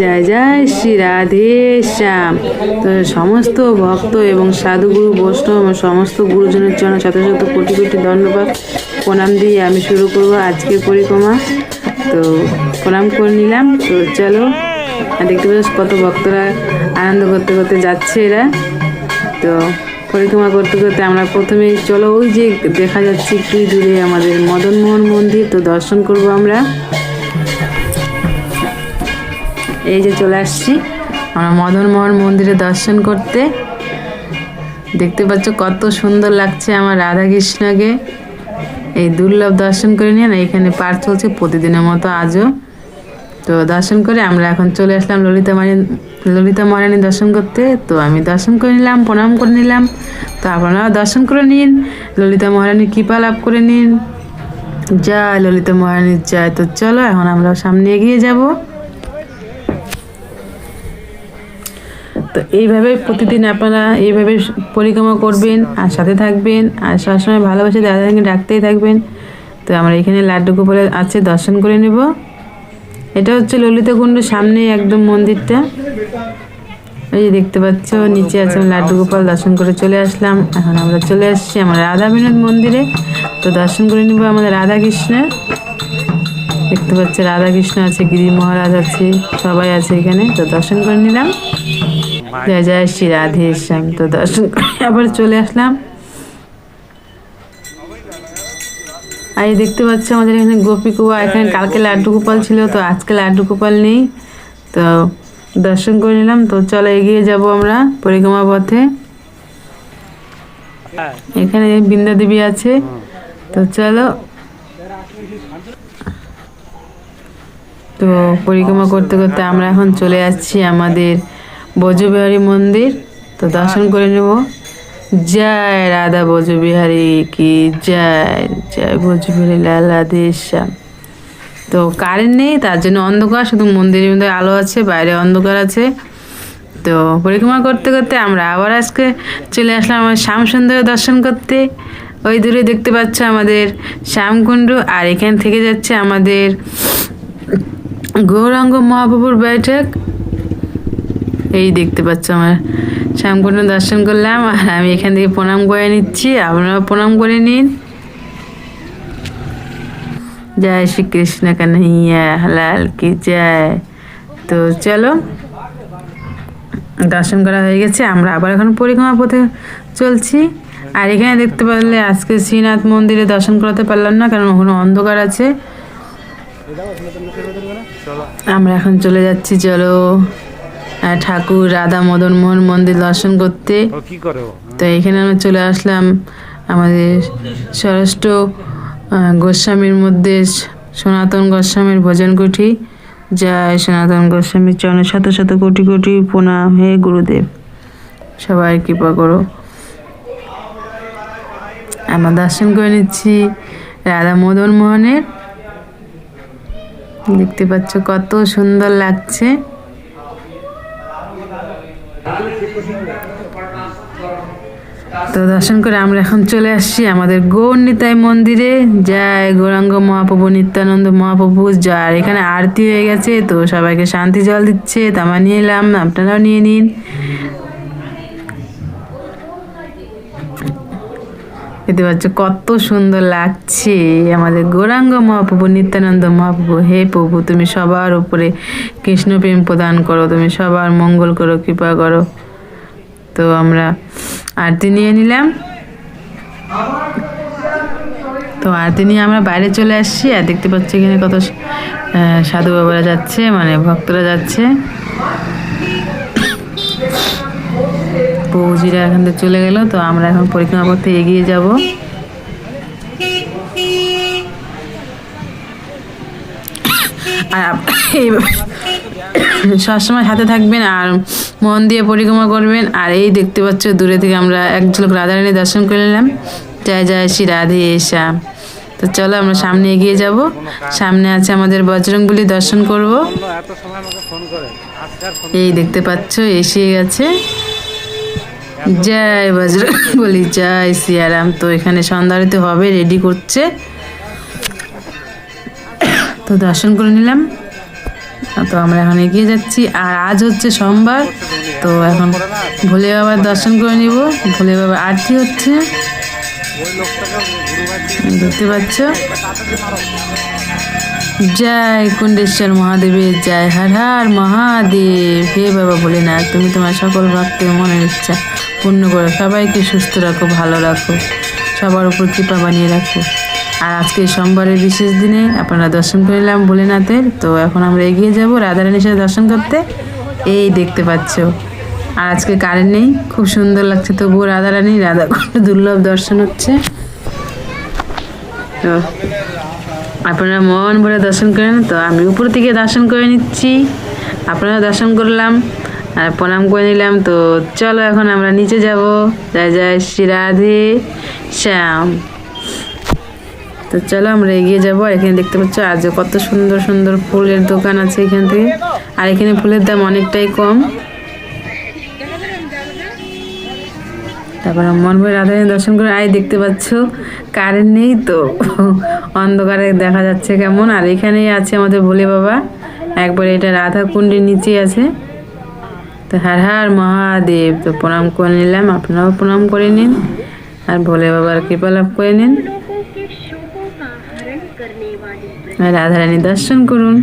জয় জয় শ্রী রাধে শ্যাম। তো সমস্ত ভক্ত এবং সাধুগুরু, বৈষ্ণব সমস্ত গুরুজনের জন্য শত শত কোটি কোটি ধন্যবাদ। প্রণাম দিয়ে আমি শুরু করব আজকের পরিক্রমা। তো প্রণাম করে নিলাম। তো চলো দেখতে পাচ্ছ কত ভক্তরা আনন্দ করতে করতে যাচ্ছে এরা। তো পরিক্রমা করতে করতে আমরা প্রথমে চলো, ওই যে দেখা যাচ্ছে একটু দূরে আমাদের মদনমোহন মন্দির। তো দর্শন করব আমরা। এই যে চলে আসছি। আমরা মদনমোহন মন্দিরে দর্শন করতে। দেখতে পাচ্ছ কত সুন্দর লাগছে আমার রাধা কৃষ্ণকে এই দুর্লভ দর্শন করে নিয়ে না, এখানে পার চলছে প্রতিদিনের মতো আজও। তো দর্শন করে আমরা এখন চলে আসলাম ললিতা মারি ললিতা মহারানী দর্শন করতে। তো আমি দর্শন করে নিলাম, প্রণাম করে নিলাম। তো আপনারাও দর্শন করে নিন, ললিতা মহারানীর কৃপা লাভ করে নিন। জয় ললিতা মহারানীর জয়। তো চলো, এখন আমরা সামনে এগিয়ে যাব। তো এইভাবে প্রতিদিন আপনারা এইভাবে পরিক্রমা করবেন, আর সাথে থাকবেন, আর সবসময় ভালোবাসে দাদাকে ডাকতেই থাকবেন। তো আমরা এখানে লাড্ডু গোপালের আছে, দর্শন করে নেব। এটা হচ্ছে ললিতা কুণ্ডের সামনেই একদম মন্দিরটা। এই যে দেখতে পাচ্ছ, নিচে আছে আমি লাড্ডু গোপাল, দর্শন করে চলে আসলাম। এখন আমরা চলে আসছি আমার রাধা বিনোদ মন্দিরে। তো দর্শন করে নিব আমাদের রাধা কৃষ্ণের দেখতে পাচ্ছি রাধা কৃষ্ণ আছে গিরি মহারাজ আছে, সবাই আছে এখানে। তো দর্শন করে নিলাম। জয় জয় শ্রী রাধে শ্যাম তো দর্শন আবার চলে আসলাম। আর দেখতে পাচ্ছি আমাদের এখানে গোপী কুয়া এখানে কালকে লাড্ডু গোপাল ছিল, তো আজকে লাড্ডু গোপাল নেই। তো দর্শন করে নিলাম, তো চলো এগিয়ে যাব আমরা পরিক্রমা পথে। এখানে বৃন্দা দেবী আছে, তো চলো। তো পরিক্রমা করতে করতে আমরা এখন চলে যাচ্ছি আমাদের বজবিহারী মন্দির তো দর্শন করে নেব। জয় রাধা বজবিহারী কি জয় জয় বজবিহারী লালা শ্যাম। তো কারেন্ট নেই তার জন্য অন্ধকার শুধু মন্দিরের মধ্যে আলো আছে বাইরে অন্ধকার আছে। তো পরিক্রমা করতে করতে আমরা আবার আজকে চলে আসলাম আমার শ্যামসুন্দর দর্শন করতে। ওই দূরে দেখতে পাচ্ছ আমাদের শ্যামকুণ্ড আর এখান থেকে যাচ্ছে আমাদের গৌরাঙ্গ মহাপ্রভুর বৈঠক। এই দেখতে পাচ্ছ আমার। শ্যামকুণ্ড দর্শন করলাম, আর আমি এখান থেকে প্রণাম করে নিচ্ছি। আপনারা প্রণাম করে নিন। জয় শ্রীকৃষ্ণ কানহাইয়া লাল কি জয় তো চলো, দর্শন করা হয়ে গেছে। আমরা আবার এখন পরিক্রমা পথে চলছি। আর এখানে দেখতে পারলে আজকে শ্রীনাথ মন্দিরে দর্শন করাতে পারলাম না, কারণ ওখানে অন্ধকার আছে। আমরা এখন চলে যাচ্ছি, চলো। ঠাকুর রাধা মদন মোহন মন্দির দর্শন করতে? তো এখানে আমরা চলে আসলাম আমাদের আহ, গোস্বামীর মধ্যে সনাতন গোস্বামীর ভজন কুঠি যা সনাতন গোস্বামীর চরণে শত শত কোটি কোটি প্রণাম হে গুরুদেব। সবাই কৃপা করো। আমরা দর্শন করে নিচ্ছি রাধা মদন মোহনের। দেখতে পাচ্ছ কত সুন্দর লাগছে। তো দর্শন করে আমরা এখন চলে আসছি আমাদের গৌর নিতাই মন্দিরে। জয় গৌরাঙ্গ মহাপ্রভু, নিত্যানন্দ মহাপ্রভু। যার এখানে আরতি হয়ে গেছে, তো সবাইকে শান্তি জল দিচ্ছে, তামা নিয়ে এলাম, আপনারাও নিয়ে নিন। দেখতে পাচ্ছ, কত সুন্দর লাগছে। আমাদের গৌরাঙ্গ মহাপ্রভু, নিত্যানন্দ মহাপ্রভু, হে প্রভু, তুমি সবার উপরে কৃষ্ণপ্রেম প্রদান করো, তুমি সবার মঙ্গল করো, কৃপা করো। তো আমরা আরতি নিয়ে নিলাম। তো আরতি নিয়ে আমরা বাইরে চলে আসছি, আর দেখতে পাচ্ছি এখানে কত সাধু বাবারা যাচ্ছে মানে ভক্তরা যাচ্ছে। বৌজিরা এখান থেকে চলে গেল তো আমরা এখন পরিক্রমা করতে এগিয়ে যাব। আর সবসময় সাথে থাকবেন আর মন দিয়ে পরিক্রমা করবেন। আর এই দেখতে পাচ্ছ দূরে থেকে আমরা এক ঝলক রাধারানী দর্শন করে নিলাম। জয় জয় শ্রী রাধে শ্যাম তো চলো আমরা সামনে এগিয়ে যাব। সামনে আছে আমাদের বজরংবলী দর্শন করব। এই দেখতে পাচ্ছ এসে গেছে। জয় বজরং বলি, জয় সিয়ারাম। তো এখানে সন্ধ্যারতি হবে রেডি করছে। তো দর্শন করে নিলাম। তো আমরা এখন এগিয়ে যাচ্ছি। আর আজ হচ্ছে সোমবার, তো এখন ভোলে বাবার দর্শন করে নিব। ভোলে বাবার আরতি হচ্ছে। দেখতে পাচ্ছ? জয় কুণ্ডেশ্বর মহাদেবের জয়। হর হর মহাদেব। হে বাবা ভোলেনাথ, তুমি তোমার সকল ভক্তের মনের ইচ্ছা। পূর্ণ করো সবাইকে সুস্থ রাখো, ভালো রাখো, সবার উপর কৃপা বানিয়ে রাখো। আর আজকে সোমবারের বিশেষ দিনে আপনারা দর্শন করে নিলাম ভোলেনাথের। তো এখন আমরা এগিয়ে যাব রাধারানীর সাথে দর্শন করতে। এই দেখতে পাচ্ছ। আর আজকে কারেন্ট নেই, খুব সুন্দর লাগছে। তবুও রাধারানী, রাধা দুর্লভ দর্শন হচ্ছে। তো আপনারা মন ভরে দর্শন করেন। তো আমি উপর থেকে দর্শন করে নিচ্ছি। আপনারা দর্শন করলাম। আর প্রণাম করে নিলাম। তো চলো এখন আমরা নিচে যাব। জয় জয় শ্রী রাধে শ্যাম। তো চলো আমরা এগিয়ে যাব। আর এখানে দেখতে পাচ্ছ, আজ কত সুন্দর সুন্দর ফুলের দোকান আছে এখান থেকে। আর এখানে ফুলের দাম অনেকটাই কম। তারপর মন ভরে রাধারানী দর্শন করে আয় দেখতে পাচ্ছ, কারেন্ট নেই তো। অন্ধকারে দেখা যাচ্ছে কেমন। আর এখানেই আছে আমাদের ভোলে বাবা। একবার এটা রাধা কুণ্ডের নিচে আছে। তো হার হার মহাদেব, তো প্রণাম করে নিলাম। আপনারাও প্রণাম করে নিন। আর ভোলে বাবার কৃপা লাভ করে নিন। রাধারানী দর্শন করুন।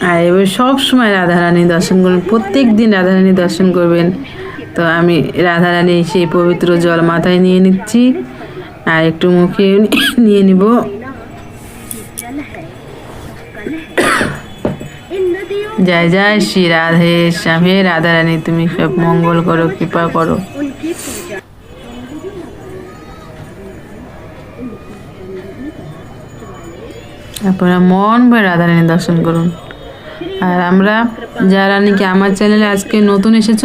আর এবার সবসময় রাধারানী দর্শন করুন। প্রত্যেক দিন রাধারানী দর্শন করবেন। তো আমি রাধারানী সেই পবিত্র জল মাথায় নিয়ে নিচ্ছি। আর একটু মুখে নিয়ে নিব। জয় জয় শ্রী রাধে শ্যাম। হে রাধারানী তুমি সব মঙ্গল করো, কৃপা করো। তারপরে মন ভরে রাধারানী দর্শন করুন। আর আমরা যারা নাকি আমার চ্যানেলে আজকে নতুন এসেছ,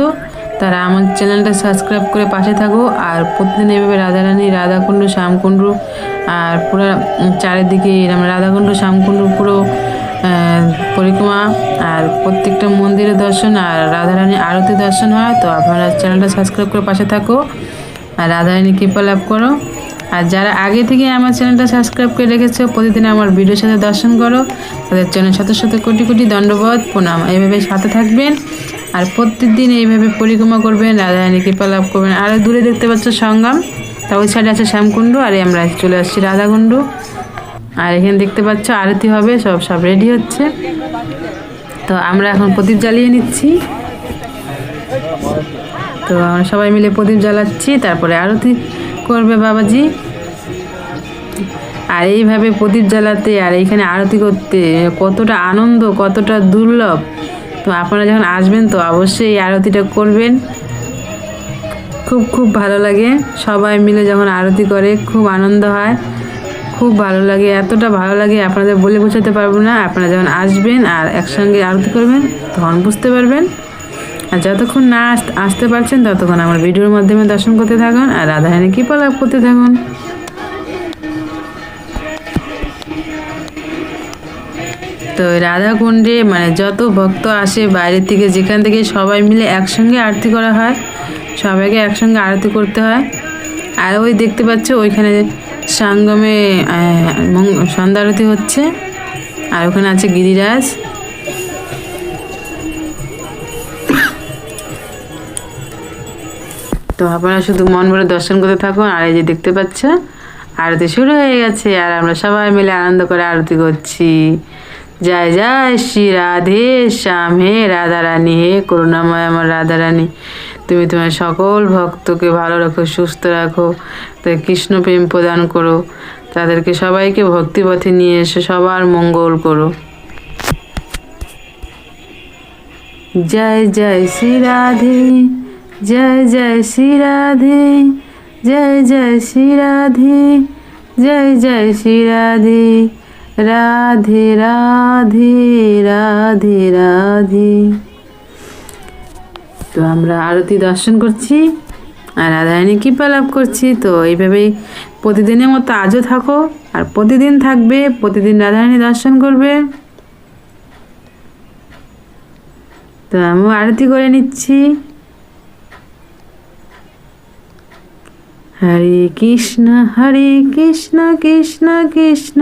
তারা আমার চ্যানেলটা সাবস্ক্রাইব করে পাশে থাকো। আর প্রতিদিন এভাবে রাধারানী রাধাকুণ্ড, শ্যামকুণ্ডু আর পুরো চারিদিকে এরম রাধাকুণ্ড, শ্যামকুণ্ড, পুরো পরিক্রমা আর প্রত্যেকটা মন্দিরের দর্শন আর রাধারানী আরতি দর্শন হয়। তো আপনারা চ্যানেলটা সাবস্ক্রাইব করে পাশে থাকো আর রাধারানী কৃপা লাভ করো। আর যারা আগে থেকে আমার চ্যানেলটা সাবস্ক্রাইব করে রেখেছো, প্রতিদিন আমার ভিডিওর সাথে দর্শন করো। তাদের চ্যানেল শত শত কোটি কোটি দণ্ডবোধ। প্রণাম। এইভাবে সাথে থাকবেন আর প্রত্যেকদিন এইভাবে পরিক্রমা করবেন রাধারানী কৃপা লাভ করবেন। আর দূরে দেখতে পাচ্ছ সঙ্গম। তা ওই সাইডে আছে শ্যামকুণ্ড, আর আমরা চলে আসছি রাধাকুণ্ড। আর এখানে দেখতে পাচ্ছ, আরতি হবে, সব সব রেডি হচ্ছে। তো আমরা এখন প্রদীপ জ্বালিয়ে নিচ্ছি। তো আমরা সবাই মিলে প্রদীপ জ্বালাচ্ছি, তারপরে আরতি করবে বাবাজি। আর এইভাবে প্রদীপ জ্বালাতে আর এইখানে আরতি করতে কতটা আনন্দ, কতটা দুর্লভ। তো আপনারা যখন আসবেন, তো অবশ্যই এই আরতিটা করবেন। খুব খুব ভালো লাগে। সবাই মিলে যখন আরতি করে, খুব আনন্দ হয়। খুব ভালো লাগে, এতটা ভালো লাগে, আপনাদের বলে বোঝাতে পারব না। আপনারা যখন আসবেন আর একসঙ্গে আরতি করবেন, তখন বুঝতে পারবেন। আর যতক্ষণ না আস- আসতে পারছেন, ততক্ষণ আমার ভিডিওর মাধ্যমে দর্শন করতে থাকুন আর রাধারানী কৃপা লাভ করতে থাকুন। তো রাধাকুণ্ডে মানে যত ভক্ত আসে বাইরে থেকে, যেখান থেকে সবাই মিলে একসঙ্গে আরতি করা হয় সবাইকে একসঙ্গে আরতি করতে হয়। আর ওই দেখতে পাচ্ছ ওইখানে সঙ্গমে সন্ধ্যা আরতি হচ্ছে। আর ওখানে আছে গিরিরাজ। তো আপনারা শুধু মন ভরে দর্শন করতে থাকুন, আর এই যে দেখতে পাচ্ছ, আরতি শুরু হয়ে গেছে। আর আমরা সবাই মিলে আনন্দ করে আরতি করছি। জয় জয় শ্রী রাধে শ্যাম। হে রাধা রানী হে করুণাময় আমার রাধা রানী তুমি তোমার সকল ভক্তকে ভালো রাখো, সুস্থ রাখো তাই কৃষ্ণ প্রেম প্রদান করো, তাদেরকে সবাইকে ভক্তিপথে নিয়ে এসে সবার মঙ্গল করো। জয় জয় শ্রী রাধে, জয় জয় শ্রী রাধে, জয় জয় শ্রী রাধে, জয় জয় শ্রী রাধে। রাধে রাধে রাধে রাধে। তো আমরা আরতি দর্শন করছি আর রাধারানী কৃপা লাভ করছি। তো এইভাবেই প্রতিদিনের মতো আজও থাকো আর প্রতিদিন থাকবে, প্রতিদিন রাধারানী দর্শন করবে। তো আমিও আরতি করে নিচ্ছি। হরে কৃষ্ণ হরে কৃষ্ণ কৃষ্ণ কৃষ্ণ।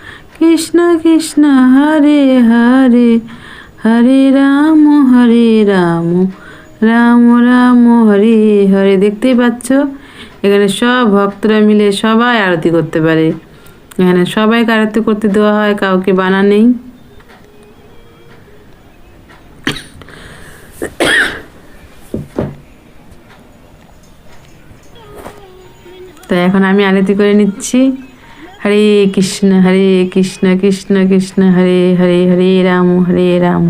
কৃষ্ণ কৃষ্ণ, হরে হরে হরে রাম হরে রাম রাম রাম, হরে হরে। দেখতেই পাচ্ছ? এখানে সব ভক্তরা মিলে সবাই আরতি করতে পারে। এখানে সবাইকে আরতি করতে দেওয়া হয়, কাউকে বানা নেই। তো এখন আমি আরতি করে নিচ্ছি। হরে কৃষ্ণ হরে কৃষ্ণ কৃষ্ণ কৃষ্ণ, হরে হরে হরে রাম হরে রাম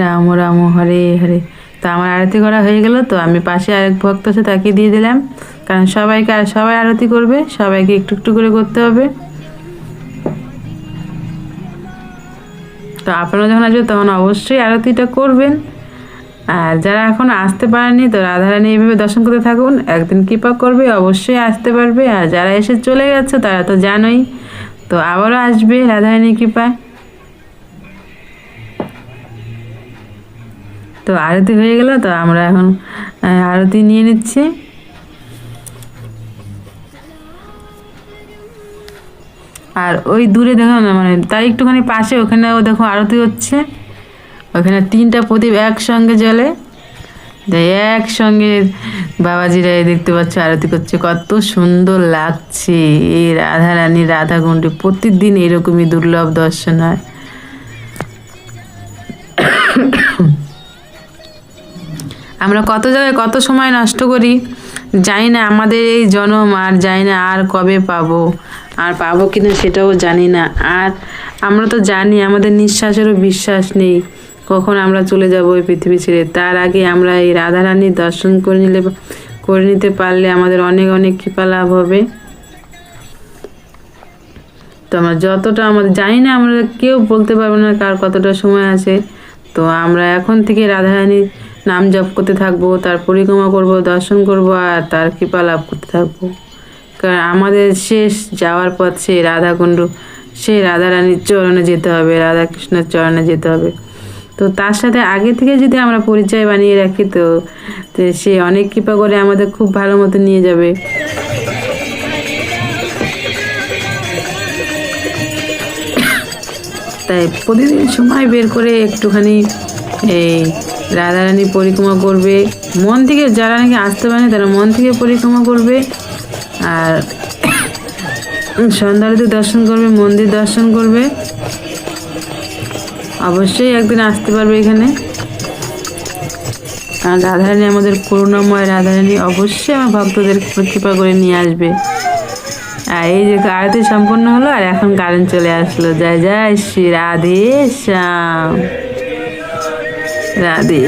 রাম রাম, হরে হরে। তো আমার আরতি করা হয়ে গেল, তো আমি পাশে আরেক ভক্ত আছে, তাকে দিয়ে দিলাম। কারণ সবাইকে আর সবাই আরতি করবে, সবাইকে একটু একটু করে করতে হবে। তো আপনারা যখন আসবে তখন অবশ্যই আরতিটা করবেন। আর যারা এখন আসতে পারেনি, তো রাধারানী এইভাবে দর্শন করতে থাকুন। একদিন কৃপা করবে, অবশ্যই আসতে পারবে। আর যারা এসে চলে গেছে, তারা তো জানোই। তো আবারও আসবে রাধারানী কৃপায়। তো আরতি হয়ে গেল, তো আমরা এখন আরতি নিয়ে নিচ্ছি। আর ওই দূরে দেখো মানে তার একটুখানি পাশে, ওখানেও দেখো আরতি হচ্ছে। ওখানে তিনটা প্রদীপ একসঙ্গে জ্বলে। একসঙ্গে বাবাজিরা দেখতে পাচ্ছ, আরতি করছে। কত সুন্দর লাগছে। এই রাধা রানী রাধা কুণ্ডে প্রতিদিন এরকমই দুর্লভ দর্শন হয়। আমরা কত জায়গায় কত সময় নষ্ট করি, জানি না আমাদের এই জনম আর জানি না আর কবে পাবো, আর পাবো কিনা সেটাও জানি না। আর আমরা তো জানি, আমাদের নিঃশ্বাসেরও বিশ্বাস নেই। কখন আমরা চলে যাব ওই পৃথিবী ছেড়ে? তার আগে আমরা এই রাধারানীর দর্শন করে নিলে, করে নিতে পারলে আমাদের অনেক অনেক কৃপা লাভ হবে। তো আমরা যতটা আমাদের, জানি না আমরা কেউ বলতে পারব না কার কতটা সময় আছে। তো আমরা এখন থেকে রাধারানীর নাম জপ করতে থাকব, তার পরিক্রমা করব, দর্শন করব আর তার কৃপা লাভ করতে থাকব। কারণ আমাদের শেষ যাওয়ার পথ সেই রাধাকুণ্ড, সেই রাধারানীর চরণে যেতে হবে, রাধাকৃষ্ণের চরণে যেতে হবে। তো তার সাথে আগে থেকে যদি আমরা পরিচয় বানিয়ে রাখি তো সে অনেক কৃপা করে আমাদের খুব ভালো মতো নিয়ে যাবে। তাই প্রতিদিন সময় বের করে একটুখানি এই রাধারানী পরিক্রমা করবে। মন থেকে যারা নাকি আসতে পারে তারা মন থেকে পরিক্রমা করবে। আর সন্ধ্যারতি দর্শন করবে, মন্দির দর্শন করবে। অবশ্যই একদিন আসতে পারবে এখানে। আর রাধারানী আমাদের করুণাময় রাধারানী অবশ্যই আমার ভক্তদের কৃপা করে নিয়ে আসবে। আর এই যে আরতি সম্পন্ন হলো, আর এখন কারেন্ট চলে আসলো। জয় জয় শ্রী রাধে শ্যাম। রাধে।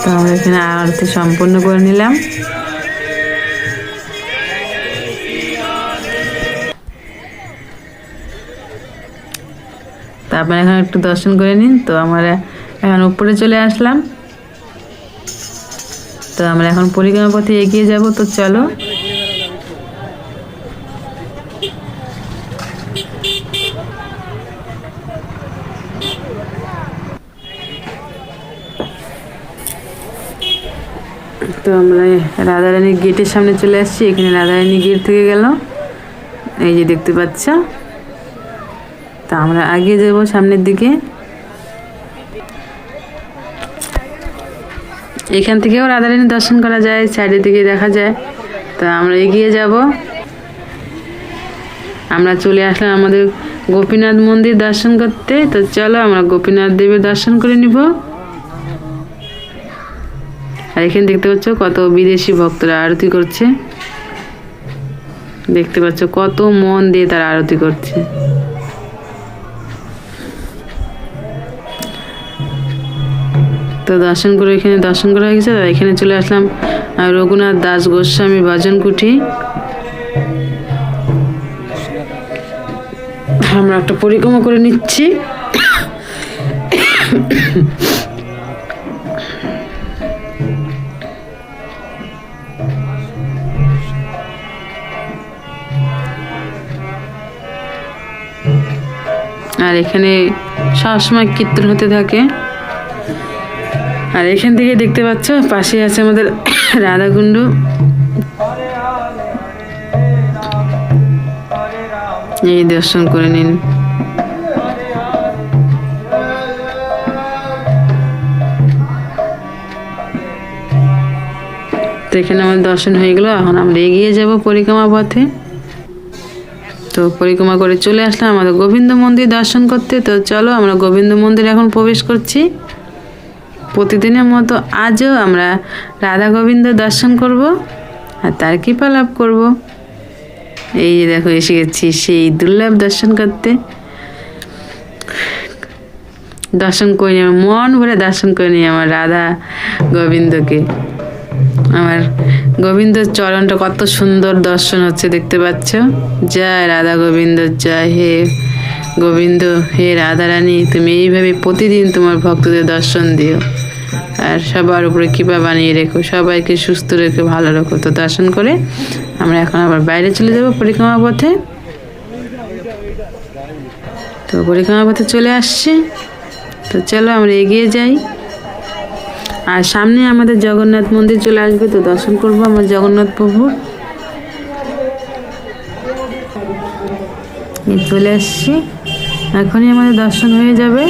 তো আমরা এখানে আরতি সম্পন্ন করে নিলাম। তারপর এখন একটু দর্শন করে নিন। তো আমরা এখন উপরে চলে আসলাম। তো আমরা এখন পরিক্রমা পথে এগিয়ে যাব। তো চলো। তো আমরা রাধারানীর গেটের সামনে চলে আসছি। এখানে রাধারানী গেট থেকে গেল। এই যে দেখতে পাচ্ছ। তা আমরা এগিয়ে যাব সামনের দিকে। এখান থেকেও রাধারানী দর্শন করা যায় সাইডের দিকে দেখা যায়। তো আমরা এগিয়ে যাব। আমরা চলে আসলাম আমাদের গোপীনাথ মন্দির দর্শন করতে। তো চলো আমরা গোপীনাথ দেবের দর্শন করে নিব। আর এখানে দেখতে পাচ্ছ কত বিদেশি ভক্তরা আরতি করছে। দেখতে পাচ্ছ কত মন দিয়ে তারা আরতি করছে। তো দর্শন করে এখানে দর্শন করা হয়ে গেছে, এখানে চলে আসলাম। রঘুনাথ দাস গোস্বামী ভজন কুঠি আমরা একটা পরিক্রমা করে নিচ্ছি। আর এখানে সবসময় কীর্তন হতে থাকে। আর এখান থেকে দেখতে পাচ্ছ পাশে আছে আমাদের রাধাকুণ্ড। এই দর্শন করে নিন। তো এখানে আমাদের দর্শন হয়ে গেলো, এখন আমরা এগিয়ে যাব পরিক্রমা পথে। তো পরিক্রমা করে চলে আসলাম আমাদের গোবিন্দ মন্দির দর্শন করতে। তো চলো, আমরা গোবিন্দ মন্দির এখন প্রবেশ করছি। প্রতিদিনের মতো আজও আমরা রাধা গোবিন্দ দর্শন করব আর তার কৃপা লাভ করব। এই যে দেখো, এসে গেছি সেই দুর্লভ দর্শন করতে। দর্শন করে আমার মন ভরে দর্শন করে নিই আমার রাধা গোবিন্দকে। আমার গোবিন্দ চরণটা কত সুন্দর দর্শন হচ্ছে, দেখতে পাচ্ছ? জয় রাধা গোবিন্দ, জয় হে গোবিন্দ, হে রাধারানী তুমি এইভাবে প্রতিদিন তোমার ভক্তদের দর্শন দিও। আর সবার উপরে কৃপা বানিয়ে রেখো, সবাইকে সুস্থ রেখে ভালো রেখো। তো দর্শন করে আমরা এখন আবার বাইরে চলে যাব পরিক্রমা পথে। তো পরিক্রমা পথে চলে আসছি। তো চলো আমরা এগিয়ে যাই। আর সামনে আমাদের জগন্নাথ মন্দির চলে আসবে, তো দর্শন করব আমার জগন্নাথ প্রভুর চলে আসছি। এখনই আমাদের দর্শন হয়ে যাবে।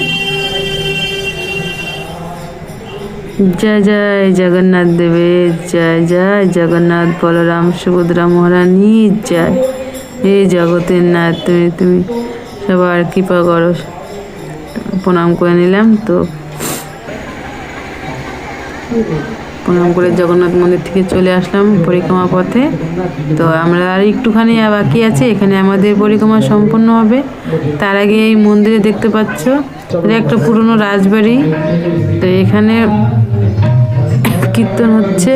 জয় জয় জগন্নাথ দেবের জয় জয় জগন্নাথ বলরাম সুভদ্রা মহারানী, জয়। হে জগতের নাথ, তুমি তুমি সবার কৃপা করো। প্রণাম করে নিলাম তো। প্রণাম করে জগন্নাথ মন্দির থেকে চলে আসলাম পরিক্রমা পথে। তো আমরা আর একটুখানি বাকি আছে, এখানে আমাদের পরিক্রমা সম্পূর্ণ হবে। তার আগে এই মন্দিরে দেখতে পাচ্ছ, এটা একটা পুরনো রাজবাড়ি। তো এখানে কীর্তন হচ্ছে।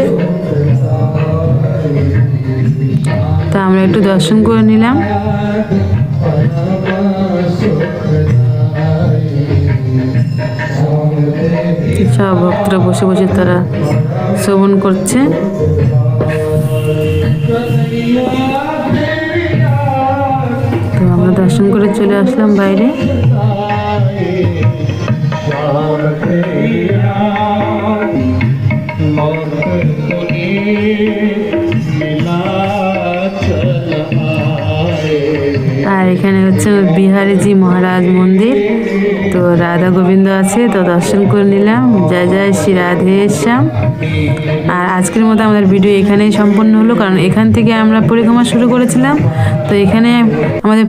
তা আমরা একটু দর্শন করে নিলাম। সব ভক্তরা বসে বসে তারা শ্রবণ করছে। তো আমরা দর্শন করে চলে আসলাম বাইরে। এখানে হচ্ছে বিহারীজি মহারাজ মন্দির। তো রাধা গোবিন্দ আছে, তো দর্শন করে নিলাম। জয় জয় শ্রী রাধে শ্যাম। আর আজকের মতো আমাদের ভিডিও এখানেই সম্পন্ন হলো, কারণ এখান থেকে আমরা পরিক্রমা শুরু করেছিলাম। তো এখানে আমাদের